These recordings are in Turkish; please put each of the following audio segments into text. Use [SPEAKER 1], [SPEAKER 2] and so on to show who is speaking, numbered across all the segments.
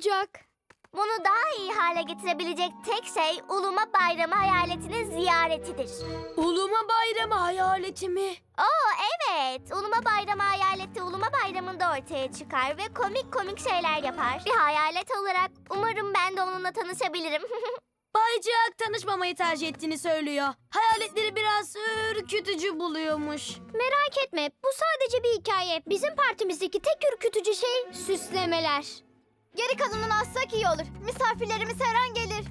[SPEAKER 1] olacak.
[SPEAKER 2] Bunu daha iyi hale getirebilecek tek şey Uluma Bayramı hayaletinin ziyaretidir.
[SPEAKER 1] Uluma bayramı hayaleti mi?
[SPEAKER 2] Oo evet, Uluma Bayramı hayaleti Uluma Bayramı'nda ortaya çıkar ve komik komik şeyler yapar. Bir hayalet olarak umarım ben de onunla tanışabilirim.
[SPEAKER 1] Baycık tanışmamayı tercih ettiğini söylüyor. Hayaletleri biraz ürkütücü buluyormuş. Merak etme bu sadece bir hikaye. Bizim partimizdeki tek ürkütücü şey süslemeler.
[SPEAKER 2] Geri kalanını assak iyi olur. Misafirlerimiz her an gelir.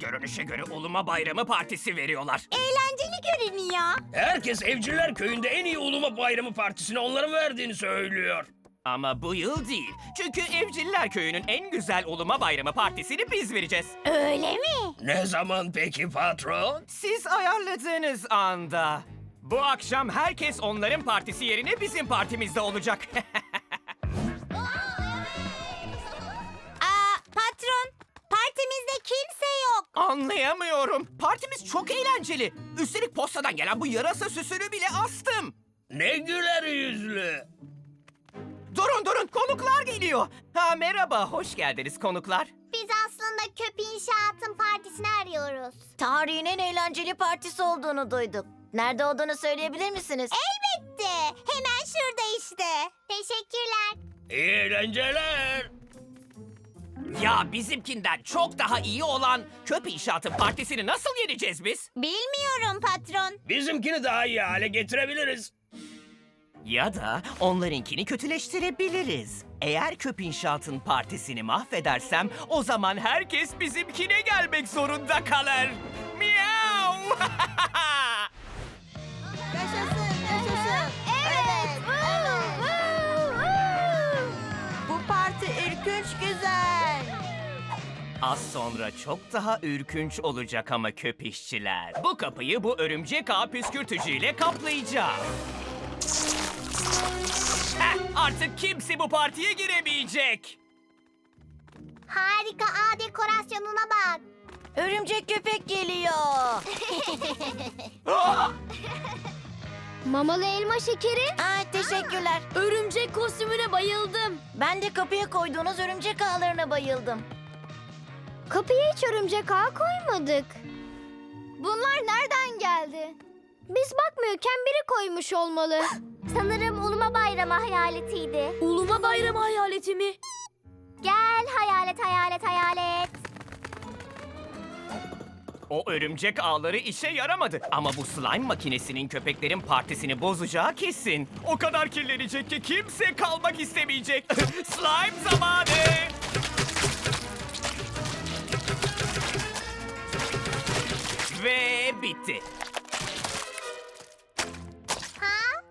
[SPEAKER 3] Görünüşe göre Uluma Bayramı partisi veriyorlar.
[SPEAKER 2] Eğlenceli görünüyor.
[SPEAKER 4] Herkes Evciler Köyü'nde en iyi Uluma Bayramı Partisi'ne onların verdiğini söylüyor.
[SPEAKER 3] Ama bu yıl değil. Çünkü Evciller Köyü'nün en güzel Uluma Bayramı partisini biz vereceğiz.
[SPEAKER 2] Öyle mi?
[SPEAKER 4] Ne zaman peki patron?
[SPEAKER 3] Siz ayarladığınız anda. Bu akşam herkes onların partisi yerine bizim partimizde olacak.
[SPEAKER 2] Aa, patron, partimizde kimse yok.
[SPEAKER 3] Anlayamıyorum. Partimiz çok eğlenceli. Üstelik postadan gelen bu yarasa süsünü bile astım.
[SPEAKER 4] Ne güler yüzlü.
[SPEAKER 3] Durun durun konuklar geliyor. Ha merhaba hoş geldiniz konuklar.
[SPEAKER 2] Biz aslında Köp İnşaat'ın partisini arıyoruz.
[SPEAKER 5] Tarihin en eğlenceli partisi olduğunu duyduk. Nerede olduğunu söyleyebilir misiniz?
[SPEAKER 2] Elbette. Hemen şurada işte. Teşekkürler.
[SPEAKER 4] İyi eğlenceler.
[SPEAKER 3] Ya bizimkinden çok daha iyi olan Köp İnşaat'ın partisini nasıl yeneceğiz biz?
[SPEAKER 2] Bilmiyorum patron.
[SPEAKER 4] Bizimkini daha iyi hale getirebiliriz.
[SPEAKER 3] Ya da onlarınkini kötüleştirebiliriz. Eğer Köp İnşaat'ın partisini mahvedersem o zaman herkes bizimkine gelmek zorunda kalır. Miau! Az sonra çok daha ürkünç olacak ama köp işçiler. Bu kapıyı bu örümcek ağ püskürtücüyle kaplayacağım. Heh, artık kimse bu partiye giremeyecek.
[SPEAKER 2] Harika ağ dekorasyonuna bak.
[SPEAKER 5] Örümcek köpek geliyor.
[SPEAKER 3] Ah!
[SPEAKER 1] Mamalı elma şekeri.
[SPEAKER 5] Aa, teşekkürler.
[SPEAKER 1] Örümcek kostümüne bayıldım.
[SPEAKER 5] Ben de kapıya koyduğunuz örümcek ağlarına bayıldım.
[SPEAKER 1] Kapıya hiç örümcek ağ koymadık. Bunlar nereden geldi? Biz bakmıyorken biri koymuş olmalı.
[SPEAKER 2] Sanırım Uluma Bayramı hayaletiydi.
[SPEAKER 1] Uluma bayramı hayaleti mi?
[SPEAKER 2] Gel hayalet hayalet hayalet.
[SPEAKER 3] O örümcek ağları işe yaramadı. Ama bu slime makinesinin köpeklerin partisini bozacağı kesin. O kadar kirlenecek ki kimse kalmak istemeyecek. slime zamanı! Ve bitti.
[SPEAKER 2] Ha?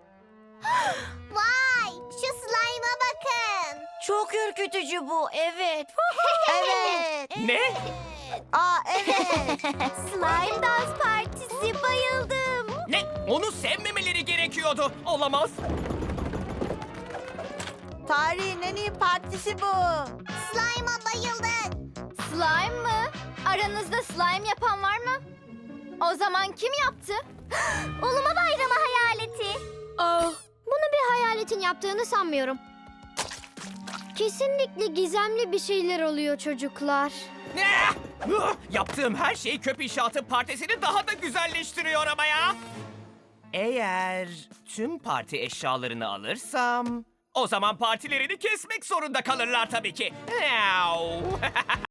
[SPEAKER 2] Vay şu slime'a bakın.
[SPEAKER 5] Çok ürkütücü bu, evet. evet.
[SPEAKER 3] Ne?
[SPEAKER 5] Aa, evet.
[SPEAKER 2] Slime dans partisi bayıldım.
[SPEAKER 3] Ne? Onu sevmemeleri gerekiyordu. Olamaz.
[SPEAKER 5] Tarihin en iyi partisi bu.
[SPEAKER 2] Slime'a bayıldık.
[SPEAKER 1] Slime mı? Aranızda slime yapan var mı? O zaman kim yaptı?
[SPEAKER 2] Uluma Bayramı hayaleti.
[SPEAKER 1] Aa, bunu bir hayaletin yaptığını sanmıyorum. Kesinlikle gizemli bir şeyler oluyor çocuklar.
[SPEAKER 3] Ne? Yaptığım her şey köp inşaatı partisini daha da güzelleştiriyor ama ya. Eğer tüm parti eşyalarını alırsam... O zaman partilerini kesmek zorunda kalırlar tabii ki. Miau.